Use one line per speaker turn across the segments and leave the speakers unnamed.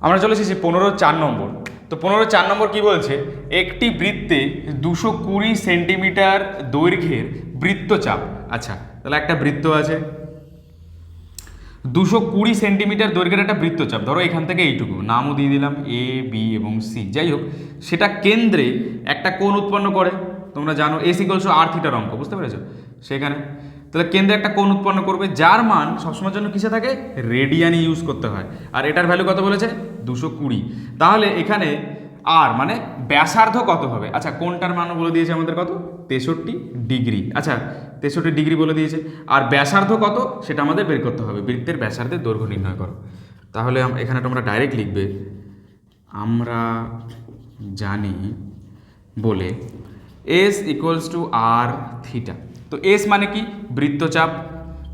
আমরা চলে এসেছি পনেরো চার নম্বর। তো পনেরো চার নম্বর কি বলছে? একটি বৃত্তে দুশো কুড়ি সেন্টিমিটার দৈর্ঘ্যের বৃত্তচাপ। আচ্ছা তাহলে একটা বৃত্ত আছে। দুশো কুড়ি সেন্টিমিটার দৈর্ঘ্যের একটা বৃত্তচাপ। ধরো এখান থেকে এইটুকু। নামও দিয়ে দিলাম এ বি এবং সি যাই হোক, সেটা কেন্দ্রে একটা কোণ উৎপন্ন করে। তোমরা জানো এস ইকলস আর থিটার অঙ্ক বুঝতে পেরেছ? সেখানে তাহলে কেন্দ্রে একটা কোণ উৎপন্ন করবে, যার মান সবসময়ের জন্য কিসে থাকে? রেডিয়ানি ইউজ করতে হয়। আর এটার ভ্যালু কত বলেছে? দুশো কুড়ি। তাহলে এখানে আর মানে ব্যাসার্ধ কত হবে? আচ্ছা কোনটার মান বলে দিয়েছে আমাদের কত? তেষট্টি ডিগ্রি। আচ্ছা তেষট্টি ডিগ্রি বলে দিয়েছে। আর ব্যাসার্ধ কত? সেটা আমাদের বের করতে হবে। বৃত্তের ব্যাসার্ধের দৈর্ঘ্য নির্ণয় করো। তাহলে এখানে তোমরা ডাইরেক্ট লিখবে, আমরা জানি বলে S equals to R theta তো এস মানে কি? বৃত্তচাপ।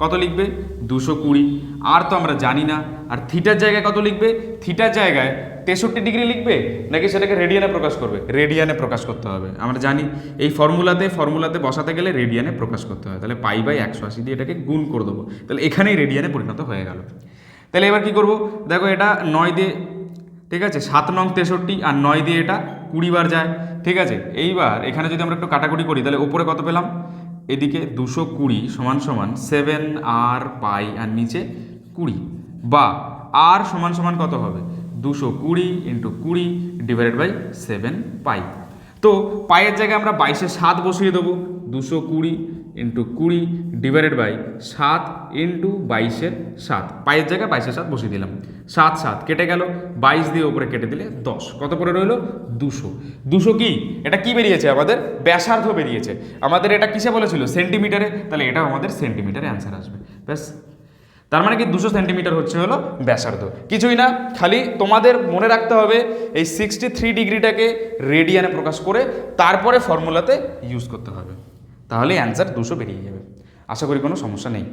কত লিখবে? দুশো কুড়ি। আর তো আমরা জানি না। আর থিটার জায়গায় কত লিখবে? থিটার জায়গায় তেষট্টি ডিগ্রি লিখবে? নাকি সেটাকে রেডিয়ানে প্রকাশ করবে? রেডিয়ানে প্রকাশ করতে হবে। আমরা জানি এই ফর্মুলাতে ফর্মুলাতে বসাতে গেলে রেডিয়ানে প্রকাশ করতে হয়। তাহলে পাই বাই একশো আশি দিয়ে এটাকে গুণ করে দেবো। তাহলে এখানেই রেডিয়ানে পরিণত হয়ে গেল। তাহলে এবার কি করব? দেখো এটা নয় দিয়ে, ঠিক আছে? সাত নং তেষট্টি আর নয় দিয়ে এটা কুড়ি বার যায়। ঠিক আছে? এইবার এখানে যদি আমরা একটু কাটাকুটি করি, তাহলে ওপরে কত পেলাম? এদিকে দুশো কুড়ি সমান সমান সেভেন আর পাই আর নিচে কুড়ি বা আর সমান সমান কত হবে? দুশো কুড়ি ইন্টু কুড়ি ডিভাইডেড বাই সেভেন পাই। তো পায়ের জায়গায় আমরা বাইশে সাত বসিয়ে দেবো। দুশো কুড়ি ইন্টু কুড়ি ডিভাইডেড বাই সাত ইন্টু বাইশের সাত। পায়ের জায়গায় বাইশের সাত বসিয়ে দিলাম। সাত সাত, কেটে গেল। বাইশ দিয়ে ওপরে কেটে দিলে দশ। কত পরে রইল? দুশো। দুশো কি? এটা কি বেরিয়েছে? আমাদের ব্যাসার্ধ বেরিয়েছে। আমাদের এটা কিসে বলেছিল? সেন্টিমিটারে। তাহলে এটাও আমাদের সেন্টিমিটারে অ্যান্সার আসবে। ব্যাস। তার মানে কি দুশো সেন্টিমিটার হচ্ছে হলো ব্যাসার্ধ। কিছুই না। খালি তোমাদের মনে রাখতে হবে, এই সিক্সটি থ্রি ডিগ্রিটাকে রেডিয়ানে প্রকাশ করে তারপরে ফর্মুলাতে ইউজ করতে হবে। তাহলে অ্যান্সার দুশো বেরিয়ে যাবে। আশা করি কোনো সমস্যা নেই।